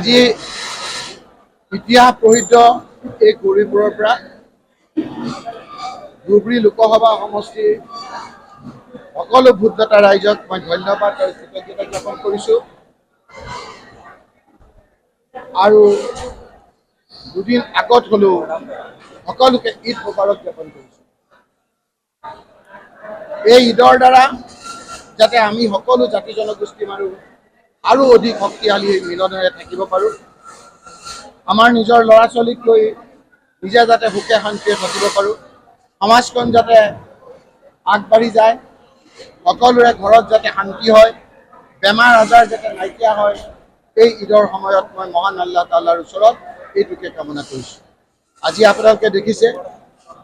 আজি ইতিহাস প্ৰসিদ্ধ এই গৌৰীপুৰৰ পৰা লোকসভা সমষ্টিৰ সকলো ভোটদাতা ৰাইজক মই ধন্যবাদ আৰু কৃতজ্ঞতা জ্ঞাপন কৰিছোঁ। আৰু দুদিন আগত হ'লেও সকলোকে ঈদ মোবাৰক জ্ঞাপন কৰিছোঁ। এই ঈদৰ দ্বাৰা যাতে আমি সকলো জাতি জনগোষ্ঠী মানুহ আৰু অধিক শক্তিশালী মিলনেৰে থাকিব পাৰোঁ। আমাৰ নিজৰ ল'ৰা ছোৱালীক লৈ নিজে যাতে সুখে শান্তিৰে থাকিব পাৰোঁ। সমাজখন যাতে আগবাঢ়ি যায়। সকলোৰে ঘৰত যাতে শান্তি হয়। বেমাৰ আজাৰ যাতে নাইকিয়া হয়। এই ঈদৰ সময়ত মই মহান আল্লাহ তাল্লাৰ ওচৰত এইটোকে কামনা কৰিছোঁ। আজি আপোনালোকে দেখিছে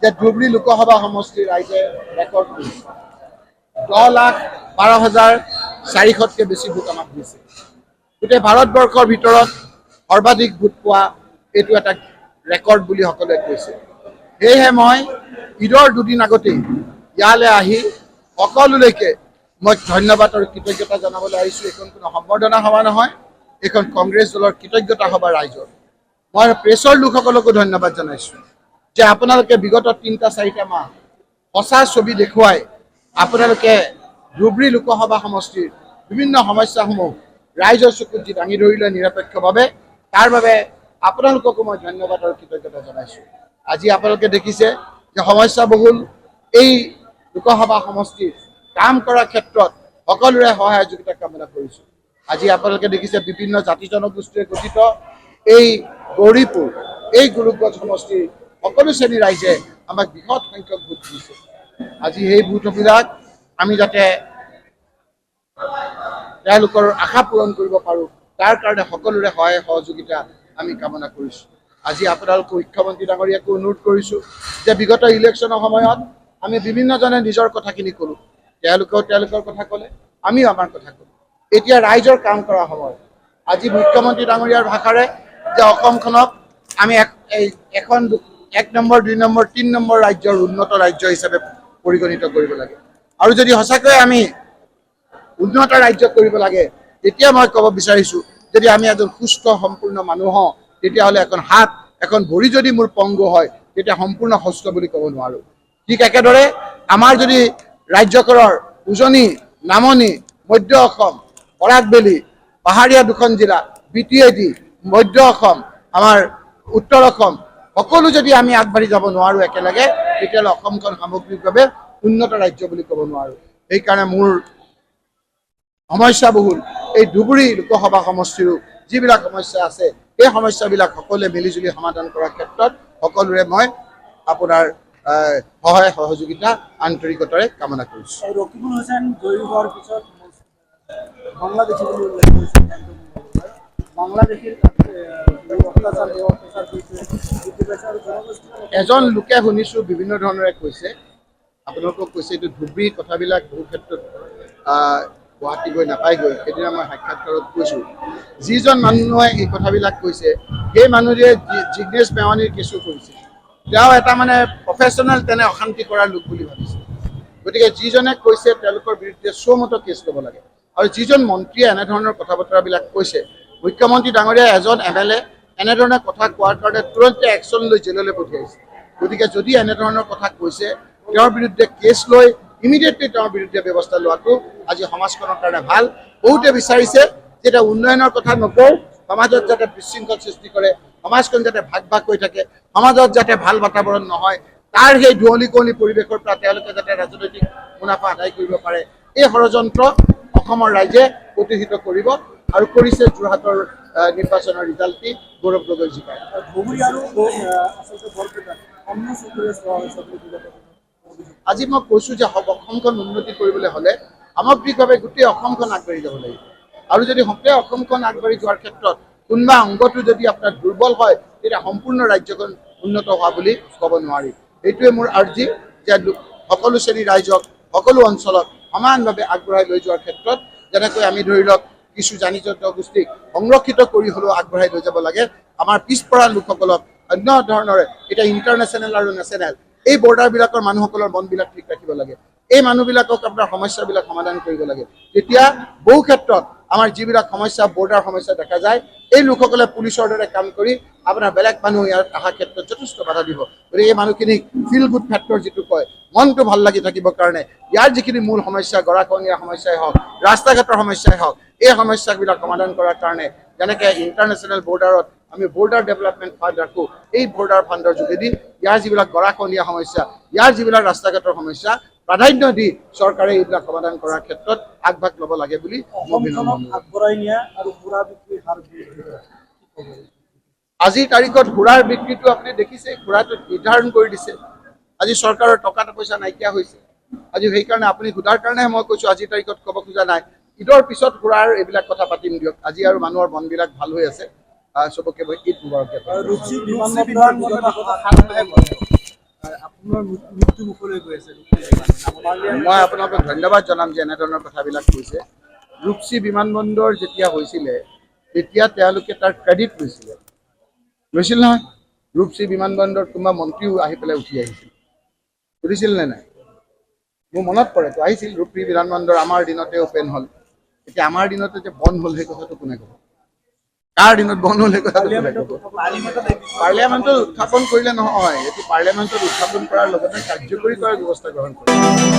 যে ধুবুৰী লোকসভা সমষ্টিৰ ৰাইজে ৰেকৰ্ড কৰিছে। দহ লাখ বাৰ হাজাৰ চাৰিশতকৈ বেছি ভোট আমাক দিছে। গোটেই ভাৰতবৰ্ষৰ ভিতৰত সৰ্বাধিক ভোট পোৱা এইটো এটা ৰেকৰ্ড বুলি সকলোৱে কৈছে। সেয়েহে মই ঈদৰ দুদিন আগতেই ইয়ালৈ আহি সকলোলৈকে মই ধন্যবাদ আৰু কৃতজ্ঞতা জনাবলৈ আহিছোঁ। এইখন কোনো সম্বৰ্ধনা সভা নহয়, এইখন কংগ্ৰেছ দলৰ কৃতজ্ঞতা সভা ৰাইজৰ। মই প্ৰেছৰ লোকসকলকো ধন্যবাদ জনাইছোঁ যে আপোনালোকে বিগত তিনিটা, চাৰিটা মাহ সঁচা ছবি দেখুৱাই আপোনালোকে ধুবুৰী লোকসভা সমষ্টিৰ বিভিন্ন সমস্যাসমূহ ৰাইজৰ চকুত যি দাঙি ধৰিলে নিৰপেক্ষভাৱে, তাৰ বাবে আপোনালোককো মই ধন্যবাদ আৰু কৃতজ্ঞতা জনাইছোঁ। আজি আপোনালোকে দেখিছে যে সমস্যাবহুল এই লোকসভা সমষ্টিৰ কাম কৰাৰ ক্ষেত্ৰত সকলোৰে সহায় সহযোগিতা কামনা কৰিছোঁ। আজি আপোনালোকে দেখিছে বিভিন্ন জাতি জনগোষ্ঠীৰে গঠিত এই গৌৰীপুৰ, এই গুৰুগঞ্জ সমষ্টিৰ সকলো শ্ৰেণীৰ ৰাইজে আমাক বৃহৎ সংখ্যক ভোট দিছে। আজি সেই ভোটবিলাক আমি যাতে তেওঁলোকৰ আশা পূৰণ কৰিব পাৰোঁ। তাৰ কাৰণে সকলোৰে সহায় সহযোগিতা আমি কামনা কৰিছোঁ। আজি আপোনালোক মুখ্যমন্ত্ৰী ডাঙৰীয়াকো অনুৰোধ কৰিছোঁ যে বিগত ইলেকশ্যনৰ সময়ত আমি বিভিন্নজনে নিজৰ কথাখিনি ক'লোঁ। তেওঁলোকেও তেওঁলোকৰ কথা ক'লে, আমিও আমাৰ কথা ক'লোঁ। এতিয়া ৰাইজৰ কাম কৰা সময়। আজি মুখ্যমন্ত্ৰী ডাঙৰীয়াৰ ভাষাৰে যে অসমখনক আমি এখন এক নম্বৰ, দুই নম্বৰ, তিনি নম্বৰ ৰাজ্যৰ উন্নত ৰাজ্য হিচাপে পৰিগণিত কৰিব লাগে। আৰু যদি সঁচাকৈয়ে আমি উন্নত ৰাজ্য কৰিব লাগে, তেতিয়া মই ক'ব বিচাৰিছোঁ, যদি আমি এজন সুস্থ, সম্পূৰ্ণ মানুহ হওঁ, তেতিয়াহ'লে এখন হাত, এখন ভৰি যদি মোৰ পংগু হয়, তেতিয়া সম্পূৰ্ণ সুস্থ বুলি ক'ব নোৱাৰোঁ। ঠিক একেদৰে, আমাৰ যদি ৰাজ্যখনৰ উজনি, নামনি, মধ্য অসম বৰাকবেলি পাহাৰীয়া দুখন জিলা, বি টি এ ডি, মধ্য অসম, আমাৰ উত্তৰ অসম, সকলো যদি আমি আগবাঢ়ি যাব নোৱাৰোঁ একেলগে, তেতিয়াহ'লে অসমখন সামগ্ৰিকভাৱে উন্নত ৰাজ্য বুলি ক'ব নোৱাৰোঁ। সেইকাৰণে মোৰ সমস্যাবহুল। এই ধুবুৰী লোকসভা সমষ্টিৰো যিবিলাক সমস্যা আছে এই সমস্যাবিলাক সকলোৱে মিলিজুলি সমাধান কৰাৰ ক্ষেত্ৰত সকলোৰে মই আপোনাৰ সহায় সহযোগিতা আন্তৰিকতাৰে কামনা কৰিছোঁ। ৰকিবুল জয়ী হোৱাৰ পিছত বাংলাদেশী বুলি উল্লেখ বাংলাদেশীৰ এজন লোকে শুনিছোঁ বিভিন্ন ধৰণেৰে কৈছে। আপোনালোকক কৈছে এইটো ধুবুৰী কথাবিলাক বহু ক্ষেত্ৰত গুৱাহাটী গৈ নাপায়গৈ, সেইদিনা মই সাক্ষাৎকাৰত কৈছোঁ। যিজন মানুহে এই কথাবিলাক কৈছে, সেই মানুহটোৱে জি- জিগ্নেশ মেৱানীৰ কেছো কৰিছে। তেওঁ এটা মানে প্ৰফেশ্যনেল তেনে অশান্তি কৰা লোক বুলি ভাবিছে। গতিকে যিজনে কৈছে, তেওঁলোকৰ বিৰুদ্ধে চৌমতো কেছ ল'ব লাগে। আৰু যিজন মন্ত্ৰীয়ে এনেধৰণৰ কথা বতৰাবিলাক কৈছে, মুখ্যমন্ত্ৰী ডাঙৰীয়া এজন এম এল এ এনেধৰণে কথা কোৱাৰ কাৰণে তুৰন্তে একশ্যন লৈ জেললৈ পঠিয়াইছে। গতিকে যদি এনেধৰণৰ কথা কৈছে, তেওঁৰ বিৰুদ্ধে কেছ লৈ ইমিডিয়েটলি তেওঁৰ বিৰুদ্ধে ব্যৱস্থা লোৱাটো আজি সমাজখনৰ কাৰণে ভালো। বহুতে বিচাৰিছে যে এতিয়া উন্নয়নৰ কথা নকওঁ। সমাজত যাতে বিশৃংখল সৃষ্টি কৰে, সমাজখন যাতে ভাগ ভাগ হৈ থাকে, সমাজত যাতে ভালো বাতাবৰণ নহয়, তাৰ সেই ধুঁৱলি কুঁৱলী পৰিৱেশৰ পৰা তেওঁলোকে যাতে ৰাজনৈতিক মুনাফা আদায় কৰিব পাৰে, এই ষড়যন্ত্ৰ অসমৰ ৰাইজে প্ৰতিহিত কৰিব আৰু কৰিছে যোৰহাটৰ নিৰ্বাচনৰ ৰিজাল্টটি গৌৰৱ গগৈ জিকাই আজি মই কৈছোঁ যে অসমখন উন্নতি কৰিবলৈ হ'লে সামগ্ৰিকভাৱে গোটেই অসমখন আগবাঢ়ি যাব লাগিব। আৰু যদি গোটেই অসমখন আগবাঢ়ি যোৱাৰ ক্ষেত্ৰত কোনোবা অংগটো যদি আপোনাৰ দুৰ্বল হয়, তেতিয়া সম্পূৰ্ণ ৰাজ্যখন উন্নত হোৱা বুলি ক'ব নোৱাৰি। এইটোৱে মোৰ আৰ্জি যে সকলো শ্ৰেণীৰ ৰাইজক, সকলো অঞ্চলত সমানভাৱে আগবঢ়াই লৈ যোৱাৰ ক্ষেত্ৰত যেনেকৈ আমি ধৰি লওক, কিছু জানি জনগোষ্ঠীক সংৰক্ষিত কৰি হ'লেও আগবঢ়াই লৈ যাব লাগে, আমাৰ পিছপৰা লোকসকলক অন্য ধৰণৰে, এতিয়া ইণ্টাৰনেশ্যনেল আৰু নেশ্যনেল এই বৰ্ডাৰবিলাকৰ মানুহসকলৰ মনবিলাক ঠিক ৰাখিব লাগে। এই মানুহবিলাকক আপোনাৰ সমস্যাবিলাক সমাধান কৰিব লাগে। তেতিয়া বহু ক্ষেত্ৰত আমাৰ যিবিলাক সমস্যা, বৰ্ডাৰ সমস্যা দেখা যায়, এই লোকসকলে পুলিচৰ দৰে কাম কৰি আপোনাৰ বেলেগ মানুহ ইয়াত অহাৰ ক্ষেত্ৰত যথেষ্ট বাধা দিব। গতিকে এই মানুহখিনিক ফিল গুড ফেক্টৰ যিটো কয়, মনটো ভালো লাগি থাকিবৰ কাৰণে ইয়াৰ যিখিনি মূল সমস্যা, গৰাখহনীয়া সমস্যাই হওক ৰাস্তা ঘাটৰ সমস্যাই হওক, এই সমস্যাবিলাক সমাধান কৰাৰ কাৰণে যেনেকৈ ইণ্টাৰনেশ্যনেল বৰ্ডাৰত আমি বৰ্ডাৰ ডেভেলপমেণ্ট ফাণ্ড ৰাখোঁ এই বৰ্ডাৰ ফাণ্ডৰ যোগেদি ইয়াৰ যিবিলাক গৰাখহনীয়া সমস্যা ইয়াৰ যিবিলাক ৰাস্তা ঘাটৰ সমস্যা প্ৰাধান্য দি চৰকাৰে এইবিলাক সমাধান কৰাৰ ক্ষেত্ৰত আগভাগ ল'ব লাগে বুলি? আজিৰ তাৰিখত ঘোঁৰাৰ বিক্ৰীটো আপুনি দেখিছে ঘোঁৰাটো নিৰ্ধাৰণ কৰি দিছে। আজি চৰকাৰৰ টকা পইচা নাইকিয়া হৈছে। আজি সেইকাৰণে আপুনি সোধাৰ কাৰণেহে মই কৈছোঁ আজিৰ তাৰিখত ক'ব খোজা নাই। ঈদৰ পিছত ঘোঁৰাৰ এইবিলাক কথা পাতিম দিয়ক। আজি আৰু মানুহৰ মনবিলাক ভাল হৈ আছে। মই ঈদ মুবাৰক আৰু ৰূপসী বিমানবন্দৰ বিগত সাত মাহে বন্ধ। আৰু আপোনাৰ মৃ- মৃত্যু মুখলৈ গৈ আছে মই আপোনালোকক ধন্যবাদ জনাম যে এনেধৰণৰ কথাবিলাক কৈছে। ৰূপসী বিমানবন্দৰ যেতিয়া হৈছিলে তেতিয়া তেওঁলোকে তাৰ ক্ৰেডিট লৈছিলে। লৈছিল নহয়? ৰূপসী বিমানবন্দৰত কোনোবা মন্ত্ৰীও আহি পেলাই উঠি আহিছিল। সুধিছিল নে নাই? মোৰ মনত পৰেতো আহিছিল ৰূপসী বিমানবন্দৰ আমাৰ দিনতে অপেন হ'ল। এতিয়া আমাৰ দিনতে যে বন্ধ হ'ল সেই কথাটো কোনে ক'ব? কাৰ দিনত বন্ধ হ'ল কথাটো পাৰ্লিয়ামেণ্টত উত্থাপন কৰিলে নহয় এইটো পাৰ্লিয়ামেণ্টত উত্থাপন কৰাৰ লগতে কাৰ্যকৰী কৰাৰ ব্যৱস্থা গ্ৰহণ কৰে